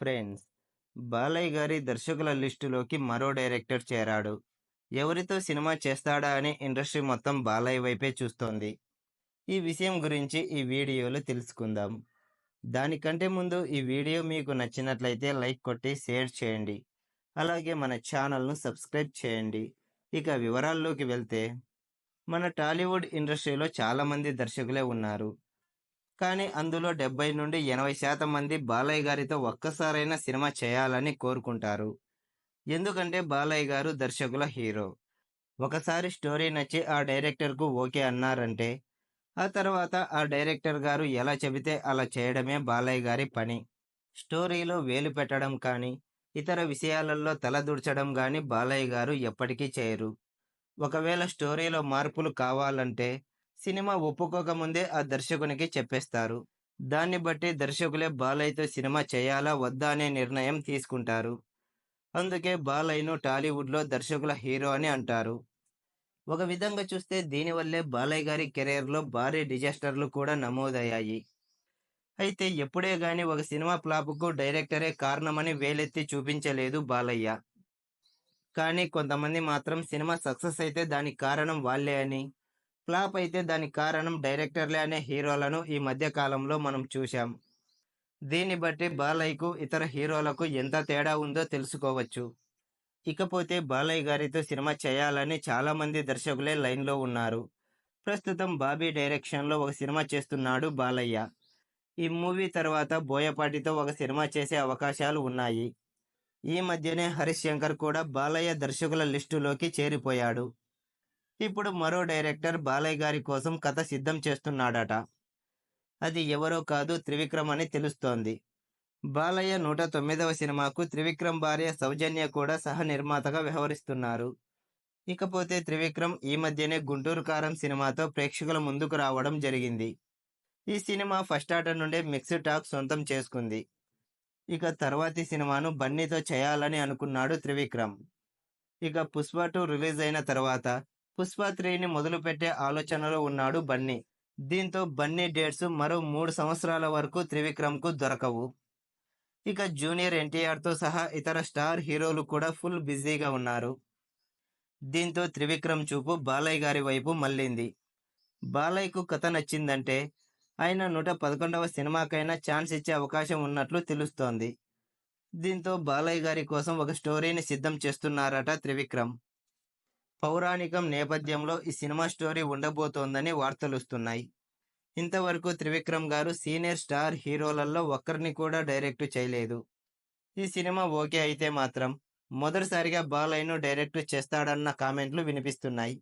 Friends. Balayya గారి దర్శకుల లిస్టులోకి మరో డైరెక్టర్ చేరాడు. ఎవరితో సినిమా చేస్తాడా అని ఇండస్ట్రీ మొత్తం బాలయ్య వైపే చూస్తోంది. ఈ విషయం గురించి ఈ వీడియోలో తెలుసుకుందాం. దానికంటే ముందు ఈ వీడియో మీకు నచ్చినట్లయితే లైక్ కొట్టి షేర్ చేయండి. అలాగే మన ఛానల్ను సబ్స్క్రైబ్ చేయండి. ఇక వివరాల్లోకి వెళ్తే మన టాలీవుడ్ ఇండస్ట్రీలో చాలామంది దర్శకులే ఉన్నారు. కానీ అందులో డెబ్బై నుండి ఎనభై శాతం మంది బాలయ్య గారితో ఒక్కసారైనా సినిమా చేయాలని కోరుకుంటారు. ఎందుకంటే బాలయ్య గారు దర్శకుల హీరో. ఒకసారి స్టోరీ నచ్చి ఆ డైరెక్టర్కు ఓకే అన్నారంటే ఆ తర్వాత ఆ డైరెక్టర్ గారు ఎలా చెబితే అలా చేయడమే బాలయ్య గారి పని. స్టోరీలో వేలు పెట్టడం కానీ ఇతర విషయాలలో తలదూర్చడం కానీ బాలయ్య గారు ఎప్పటికీ చేయరు. ఒకవేళ స్టోరీలో మార్పులు కావాలంటే సినిమా ఒప్పుకోకముందే ఆ దర్శకునికి చెప్పేస్తారు. దాన్ని బట్టి దర్శకులే బాలయ్యతో సినిమా చేయాలా వద్దా అనే నిర్ణయం తీసుకుంటారు. అందుకే బాలయ్యను టాలీవుడ్లో దర్శకుల హీరో అని అంటారు. ఒక విధంగా చూస్తే దీనివల్లే బాలయ్య గారి కెరీర్లో భారీ డిజాస్టర్లు కూడా నమోదయ్యాయి. అయితే ఎప్పుడే గాని ఒక సినిమా ఫ్లాప్కు డైరెక్టరే కారణమని వేలెత్తి చూపించలేదు బాలయ్య. కానీ కొంతమంది మాత్రం సినిమా సక్సెస్ అయితే దానికి కారణం వాళ్ళే అని. ఫ్లాప్ అయితే దానికి కారణం డైరెక్టర్లే అనే హీరోలను ఈ మధ్య కాలంలో మనం చూశాం. దీన్ని బట్టి బాలయ్యకు ఇతర హీరోలకు ఎంత తేడా ఉందో తెలుసుకోవచ్చు. ఇకపోతే బాలయ్య గారితో సినిమా చేయాలని చాలామంది దర్శకులే లైన్లో ఉన్నారు. ప్రస్తుతం బాబీ డైరెక్షన్లో ఒక సినిమా చేస్తున్నాడు బాలయ్య. ఈ మూవీ తర్వాత బోయపాటితో ఒక సినిమా చేసే అవకాశాలు ఉన్నాయి. ఈ మధ్యనే హరీష్ శంకర్ కూడా బాలయ్య దర్శకుల లిస్టులోకి చేరిపోయాడు. ఇప్పుడు మరో డైరెక్టర్ బాలయ్య గారి కోసం కథ సిద్ధం చేస్తున్నాడట. అది ఎవరో కాదు త్రివిక్రమ్ అని తెలుస్తోంది. బాలయ్య నూట తొమ్మిదవ సినిమాకు త్రివిక్రమ్ భార్య సౌజన్య కూడా సహ నిర్మాతగా వ్యవహరిస్తున్నారు. ఇకపోతే త్రివిక్రమ్ ఈ మధ్యనే గుంటూరు కారం సినిమాతో ప్రేక్షకుల ముందుకు రావడం జరిగింది. ఈ సినిమా ఫస్ట్ ఆర్డర్ నుండే మిక్స్డ్ టాక్ సొంతం చేసుకుంది. ఇక తర్వాతి సినిమాను బన్నీతో చేయాలని అనుకున్నాడు త్రివిక్రమ్. ఇక పుష్ప టూ రిలీజ్ అయిన తర్వాత పుష్ప త్రీని మొదలుపెట్టే ఆలోచనలో ఉన్నాడు బన్నీ. దీంతో బన్నీ డేట్స్ మరో మూడు సంవత్సరాల వరకు త్రివిక్రమ్కు దొరకవు. ఇక జూనియర్ ఎన్టీఆర్తో సహా ఇతర స్టార్ హీరోలు కూడా ఫుల్ బిజీగా ఉన్నారు. దీంతో త్రివిక్రమ్ చూపు బాలయ్య గారి వైపు మళ్ళింది. బాలయ్యకు కథ నచ్చిందంటే ఆయన నూట పదకొండవ సినిమాకైనా ఛాన్స్ ఇచ్చే అవకాశం ఉన్నట్లు తెలుస్తోంది. దీంతో బాలయ్య గారి కోసం ఒక స్టోరీని సిద్ధం చేస్తున్నారట త్రివిక్రమ్. పౌరాణికం నేపథ్యంలో ఈ సినిమా స్టోరీ ఉండబోతోందని వార్తలు వస్తున్నాయి. ఇంతవరకు త్రివిక్రమ్ గారు సీనియర్ స్టార్ హీరోలలో ఒక్కరిని కూడా డైరెక్ట్ చేయలేదు. ఈ సినిమా ఓకే అయితే మాత్రం మొదటిసారిగా బాలయ్యను డైరెక్ట్ చేస్తాడన్న కామెంట్లు వినిపిస్తున్నాయి.